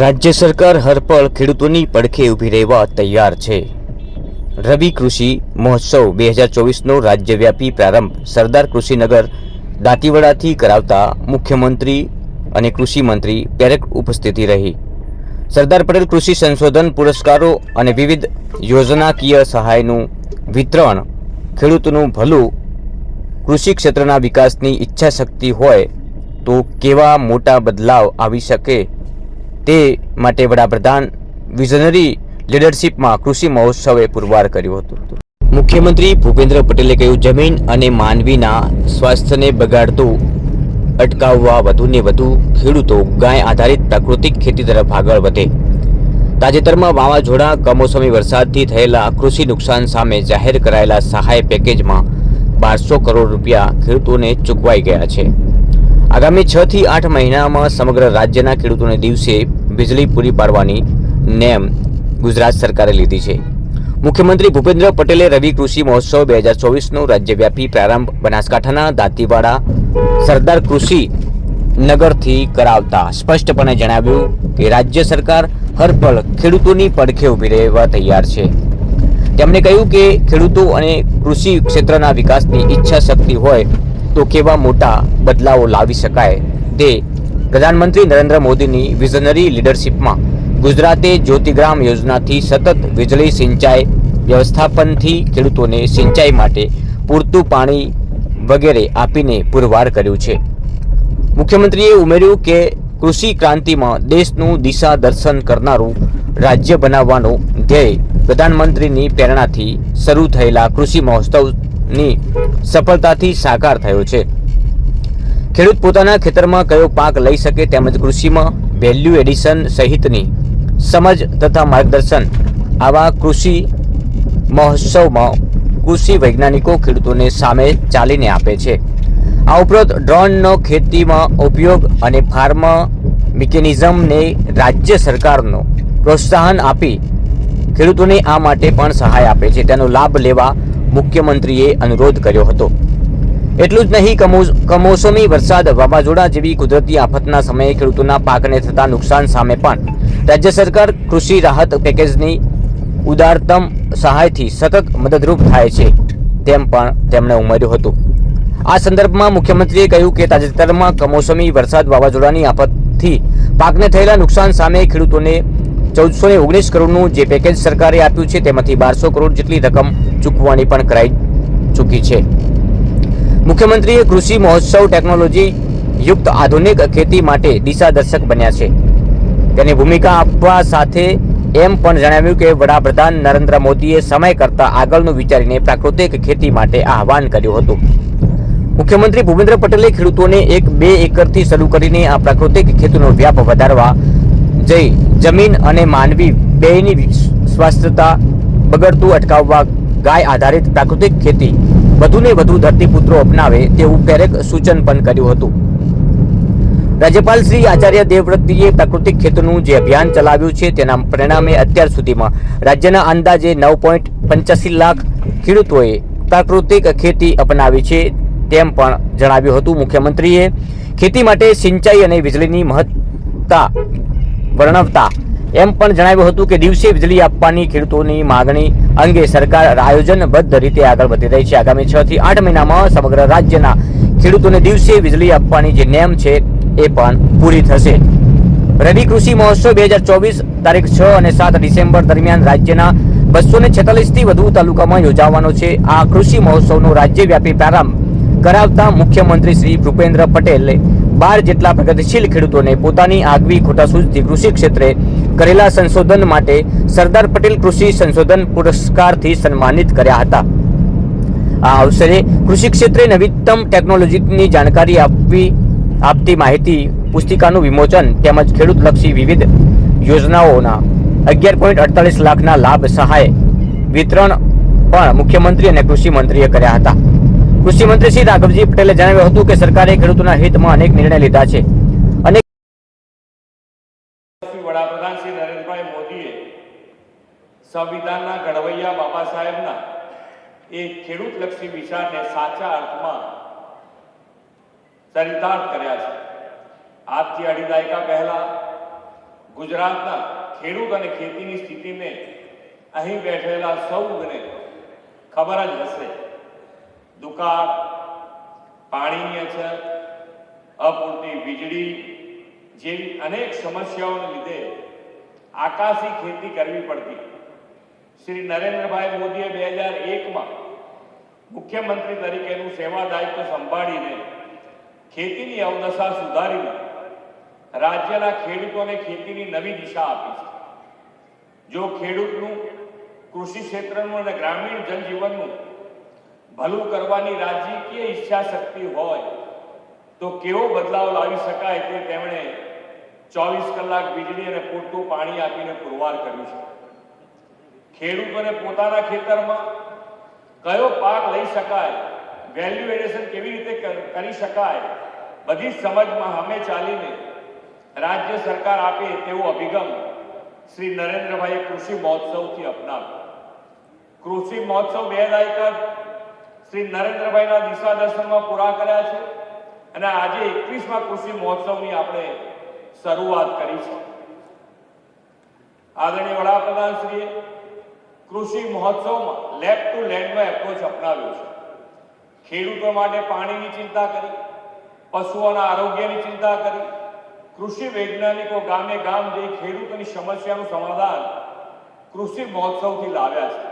રાજ્ય સરકાર હરપળ ખેડૂતોની પડખે ઊભી રહેવા તૈયાર છે. રવિ કૃષિ મહોત્સવ બે હજાર ચોવીસનો રાજ્યવ્યાપી પ્રારંભ સરદાર કૃષિનગર દાંતીવાડાથી કરાવતા મુખ્યમંત્રી અને કૃષિ મંત્રી પ્રેરક ઉપસ્થિતિ રહી. સરદાર પટેલ કૃષિ સંશોધન પુરસ્કારો અને વિવિધ યોજનાકીય સહાયનું વિતરણ ખેડૂતોનું ભલું કૃષિ ક્ષેત્રના વિકાસની ઈચ્છા શક્તિ હોય તો કેવા મોટા બદલાવ આવી શકે? તે માટે વડાપ્રધાન વિઝનરી લીડરશિપમાં કૃષિ મહોત્સવે પુરવાર કર્યું હતું. મુખ્યમંત્રી ભૂપેન્દ્ર પટેલે કહ્યું, જમીન અને માનવીના સ્વાસ્થ્યને બગાડતું, અટકાવવા વધુને વધુ ખેડૂતો ગાય આધારિત પ્રાકૃતિક ખેતી તરફ આગળ વધે. તાજેતરમાં વાવાઝોડા, કમોસમી વરસાદથી થયેલા કૃષિ નુકસાન સામે જાહેર કરાયેલા સહાય પેકેજમાં બારસો કરોડ રૂપિયા ખેડૂતોને ચૂકવાઈ ગયા છે. આગામી છ થી આઠ મહિનામાં સમગ્ર રાજ્યના ખેડૂતોને દિવસે વીજળી પૂરી પાડવાની નેમ ગુજરાત સરકારે લીધી છે. મુખ્યમંત્રી ભૂપેન્દ્ર પટેલે રવિ કૃષિ મહોત્સવ બે હજાર ચોવીસનો રાજ્યવ્યાપી પ્રારંભ બનાસકાંઠાના દાંતીવાડા સરદાર કૃષિ નગરથી કરાવતા સ્પષ્ટપણે જણાવ્યું કે રાજ્ય સરકાર હરપળ ખેડૂતોની પડખે ઊભી રહેવા તૈયાર છે. તેમણે કહ્યું કે ખેડૂતો અને કૃષિ ક્ષેત્રના વિકાસની ઈચ્છા શક્તિ હોય તો કેવા મોટા બદલાવો લાવી શકાય તે પ્રધાનમંત્રી નરેન્દ્ર મોદીની વિઝનરી લીડરશિપમાં ગુજરાતે જ્યોતિગ્રામ યોજનાથી સતત વીજળી સિંચાઈ વ્યવસ્થાપનથી ખેડૂતોને સિંચાઈ માટે પૂરતું પાણી વગેરે આપીને પુરવાર કર્યું છે. મુખ્યમંત્રીએ ઉમેર્યું કે કૃષિ ક્રાંતિમાં દેશનું દિશા દર્શન કરનારું રાજ્ય બનાવવાનો ધ્યેય પ્રધાનમંત્રીની પ્રેરણાથી શરૂ થયેલા કૃષિ મહોત્સવની સફળતાથી સાકાર થયો છે. ખેડૂત પોતાના ખેતરમાં કયો પાક લઈ શકે તેમજ કૃષિમાં વેલ્યુ એડિશન સહિતની સમજ તથા માર્ગદર્શન આવા કૃષિ મહોત્સવમાં કૃષિ વૈજ્ઞાનિકો ખેડૂતોને સામે ચાલીને આપે છે. આ ઉપરાંત ડ્રોનનો ખેતીમાં ઉપયોગ અને ફાર્મ મિકેનિઝમને રાજ્ય સરકારનો પ્રોત્સાહન આપી ખેડૂતોને આ માટે પણ સહાય આપે છે. તેનો લાભ લેવા મુખ્યમંત્રીએ અનુરોધ કર્યો હતો. એટલું જ નહીં કમોસમી વરસાદ વાવાઝોડા જેવી કુદરતી આફતના સમયે ખેડૂતોના પાકને થતા નુકસાન સામે પણ રાજ્ય સરકાર કૃષિ રાહત પેકેજની ઉદારતમ સહાયથી સતત મદદરૂપ થાય છે તેમ પણ તેમણે ઉમેર્યું હતું. આ સંદર્ભમાં મુખ્યમંત્રીએ કહ્યું કે તાજેતરમાં કમોસમી વરસાદ વાવાઝોડાની આફતથી પાકને થયેલા નુકસાન સામે ખેડૂતોને ચૌદસો ને ઓગણીસ કરોડનું જે પેકેજ સરકારે આપ્યું છે, તેમાંથી બારસો કરોડ જેટલી રકમ ચૂકવવાની પણ કરાઈ ચૂકી છે. મુખ્યમંત્રીએ કૃષિ મહોત્સવ ટેકનોલોજી યુક્ત આધુનિક ખેતી માટે દિશાદર્શક બન્યા છે. તેની ભૂમિકા આપવા સાથે એમ પણ જણાવ્યું કે વડાપ્રધાન નરેન્દ્ર મોદીએ સમય કરતા આગળનું વિચારીને પ્રાકૃતિક ખેતી માટે આહવાન કર્યું હતું. મુખ્યમંત્રી ભૂપેન્દ્ર પટેલે ખેડૂતોને એક બે એકરથી શરૂ કરીને આ પ્રાકૃતિક ખેતીનો વ્યાપ વધારવા જઈ જમીન અને માનવી બેયની સ્વાસ્થ્યતા બગડતું અટકાવવા ગાય આધારિત પ્રાકૃતિક ખેતી વધુને વધુ ધરતીપુત્રો અપનાવે તેવું ક્યારેક સૂચન પણ કર્યું હતું. રાજ્યપાલ શ્રી આચાર્ય દેવવ્રતજીએ પ્રાકૃતિક ખેતીનું જે અભિયાન ચલાવ્યું છે તેના પરિણામે અત્યાર સુધીમાં રાજ્યના અંદાજે નવ પોઈન્ટ પંચ્યાસી લાખ ખેડૂતોએ પ્રાકૃતિક ખેતી અપનાવી છે તેમ પણ જણાવ્યું હતું. મુખ્યમંત્રીએ ખેતી માટે સિંચાઈ અને વીજળીની મહત્તા વર્ણવતા. એમ પણ જણાવ્યું હતું કે દિવસે વીજળી આપવાની ખેડૂતોની માગણી અંગે સરકાર આયોજનબદ્ધ રીતે આગળ વધી રહી છે. આગામી છ થી આઠ મહિનામાં સમગ્ર રાજ્યના ખેડૂતોને દિવસે વીજળી આપવાની જે નેમ છે એ પણ પૂરી થશે. રવિ કૃષિ મહોત્સવ બે હજાર ચોવીસ તારીખ છ અને સાત ડિસેમ્બર દરમિયાન રાજ્યના બસો ને થી વધુ તાલુકામાં યોજાવાનો છે. આ કૃષિ મહોત્સવનો રાજ્યવ્યાપી પ્રારંભ કરાવતા મુખ્યમંત્રી શ્રી ભૂપેન્દ્ર પટેલે બાર જેટલા પ્રગતિશીલ ખેડૂતોને પોતાની આગવી ખોટા સૂઝથી કૃષિ ક્ષેત્રે કરેલા સંશોધન માટે સરદાર પટેલ કૃષિ સંશોધન પુરસ્કારથી સન્માનિત કર્યા હતા. આ અવસરે કૃષિ ક્ષેત્રે નવીનતમ ટેકનોલોજીની જાણકારી આપવી, આપતી માહિતી, પુસ્તિકાનું વિમોચન તેમજ ખેડૂતલક્ષી વિવિધ યોજનાઓના અગિયાર પોઈન્ટ અડતાલીસ લાખના લાભ સહાય વિતરણ પણ મુખ્યમંત્રી અને કૃષિ મંત્રીએ કર્યા હતા. કૃષિ મંત્રી શ્રી રાઘવજી પટેલે જણાવ્યું હતું કે સરકારે ખેડૂતોના હિતમાં અનેક નિર્ણય લીધા છે. અને વડાપ્રધાન શ્રી નરેન્દ્રભાઈ મોદીએ સંવિધાનના ઘડવૈયા બાબા સાહેબના એ ખેડૂતલક્ષી વિચારને સાચા અર્થમાં ચરિતાર્થ કર્યા છે. આજથી અઢી દાયકા પહેલા ગુજરાતના ખેડૂત અને ખેતીની સ્થિતિને અહીં બેઠેલા સૌને ખબર જ હશે. દુકાળ, પાણીની અછત, અપૂરતી વીજળી જેવી અનેક સમસ્યાઓને લીધે આકાશી ખેતી કરવી પડતી. શ્રી નરેન્દ્રભાઈ મોદીએ બે હજાર એકમાં મુખ્યમંત્રી તરીકેનું સેવા દાયિત્વ સંભાળીને ખેતીની અવદશા સુધારીને રાજ્યના ખેડૂતોને ખેતીની નવી દિશા આપી છે. જો ખેડૂતનું કૃષિ ક્ષેત્રનું અને ગ્રામીણ જનજીવનનું ભલું કરવાની રાજકીય ઈચ્છા શક્તિ હોય, તો કેવો બદલાવ લાવી શકાય તે તેમણે ચોવીસ કલાક વીજળી અને પૂરતું પાણી આપીને પુરવાર કર્યું છે. ખેડૂતોને પોતાના ખેતરમાં કયો પાક લઈ શકાય વેલ્યુ એડિશન કેવી રીતે કરી શકાય, બધી સમજમાં અમે ચાલીને રાજ્ય સરકાર આપે તેવો અભિગમ શ્રી નરેન્દ્રભાઈએ કૃષિ મહોત્સવથી અપનાવ્યો. કૃષિ મહોત્સવ બે દાયકા શ્રી નરેન્દ્રભાઈના દિશા દર્શનમાં પૂરા કર્યા છે અને આજે એકવીસમાં કૃષિ મહોત્સવની આપણે શરૂઆત કરી છે. આદરણીય વડાપ્રધાન શ્રીએ કૃષિ મહોત્સવમાં લેબ ટુ લેન્ડનો એપ્રોચ અપનાવ્યો છે. ખેડૂતો માટે પાણીની ચિંતા કરી, પશુઓના આરોગ્યની ચિંતા કરી, કૃષિ વૈજ્ઞાનિકો ગામે ગામ જઈ ખેડૂતોની સમસ્યાનું સમાધાન કૃષિ મહોત્સવથી લાવ્યા છે.